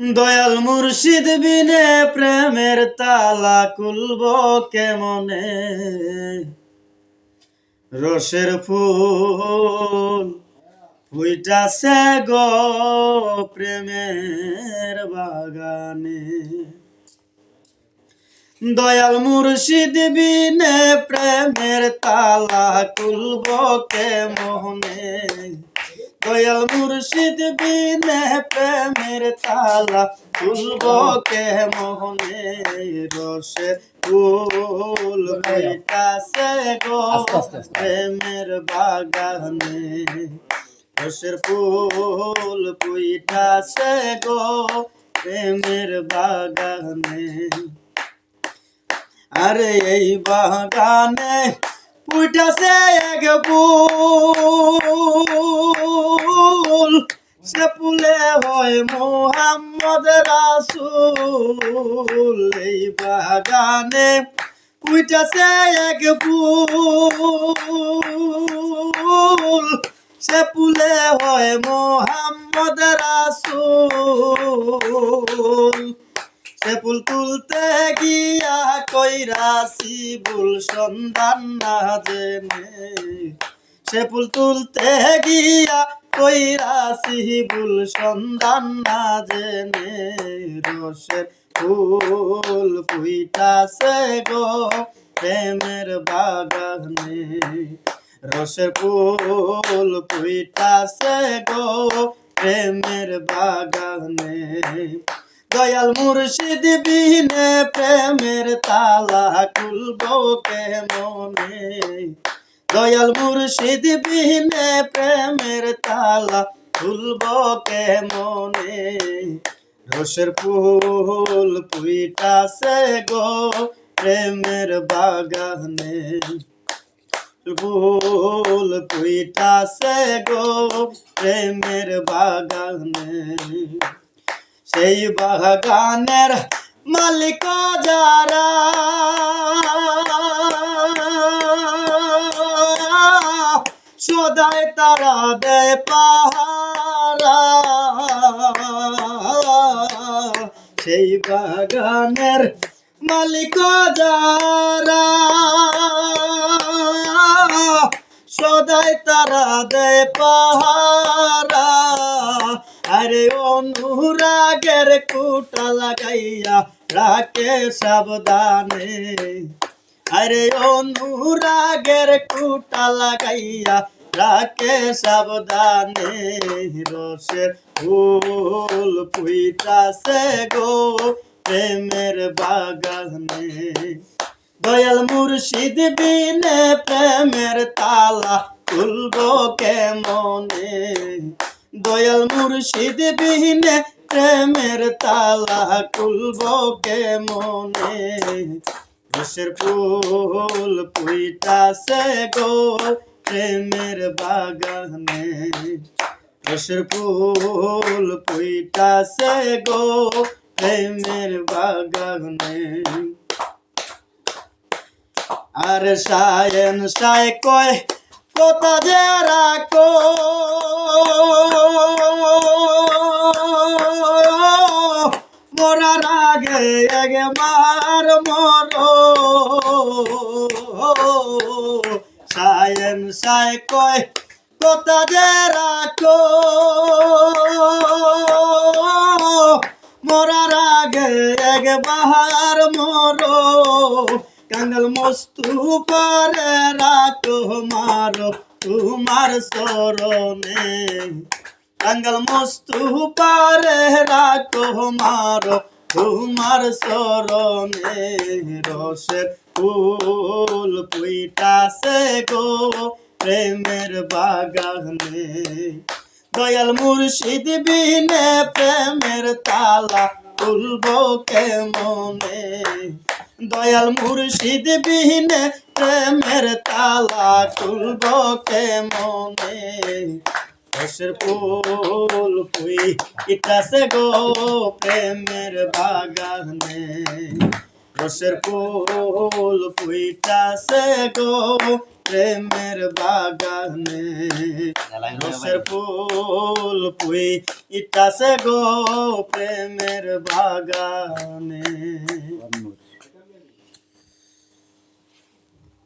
দয়াল মুর্শিদ বিনে প্রেমের তালা খুলব কেমনে? রসের ফুল ফুইটাছে গো প্রেমের বাগানে। দয়াল মুর্শিদ বিনে প্রেমের তালা খুলব কেমনে? দয়াল মুর্শিদ বিনে প্রেমের তালা খুলব কে মোহনে রসে ফুল ফুইটাছে গো প্রেমের বাগানে। রসের ফুল ফুইটাছে গো প্রেমের বাগানে। আরে এই বাগানে উঠাছে এক ফুল, সে ফুলে হয় মোহাম্মদ রাসুল। এই বাগানে উঠাছে এক ফুল, সে ফুলে হয় মোহাম্মদ রাসুল। ফুল তুলতে গিয়া কইরাছি ভুল সন্ধান না জেনে। সে ফুল তুলতে গিয়া কইরাছি ভুল সন্ধান না জেনে। রসের ফুল ফুইটাছে গো প্রেমের বাগানে। রসের ফুল ফুইটাছে গো প্রেমের বাগানে। দয়াল মুর্শিদ বিনে প্রেমের তালা খুলব কে মনে দয়াল মুর্শিদ বিনে প্রেমের তালা খুলব কে মনে রসের ফুল পুইটাছে গো প্রেমের বাগানে। ফুল পুইটা সে গো প্রেমের বাগানে। সেই বাগানের মালিক যারা। সদাই তারা দেয় পাহারা। সেই বাগানের মালিক যারা। সদাই তারা দেয় পাহারা। আরে অনুরাগের কুটা লাগাইয়া রাখে সাবধানে। আরে অনুরাগের কুটা লাগাইয়া রাখে সাবধানে। রসের ফুল পুইটাছে গো প্রেমের বাগানে। দয়াল মুর্শিদ বিনে প্রেমের তালা খুলব কেমনে? দয়াল মুর্শিদ বিনে প্রেমের তালা খুলব কে মনে রসের ফুল পুইটাছে গো প্রেমের বাগানে। রসের ফুল পুইটা সে গো প্রেমের বাগানে। আর সায়ন সায় কয়, কোথা যে রাখো আগে মার। সায়ন সায় কয় কথা যে রাখো। মরার আগে বাহার মরো। কাঙ্গল মস্তু করে রাখো, মারো তোমার সরণে কাঙ্গল মস্তু পারে রাখো, মারো তোমার সরণে রসের ফুল পুইটাছে গো, প্রেমের বাগানে। দয়াল মুর্শিদ বিনে প্রেমের তালা খুলব কেমনে? দয়াল মুর্শিদ বিহীনে প্রেমের তালা খুলব কেমনে? রসের ফুল পুই ইটাছে গো প্রেমের বাগানে। রসের ফুল পুইটাছে গো প্রেমের বাগানে। রসের ফুল পুই ইটাসে গো প্রেমের বাগানে।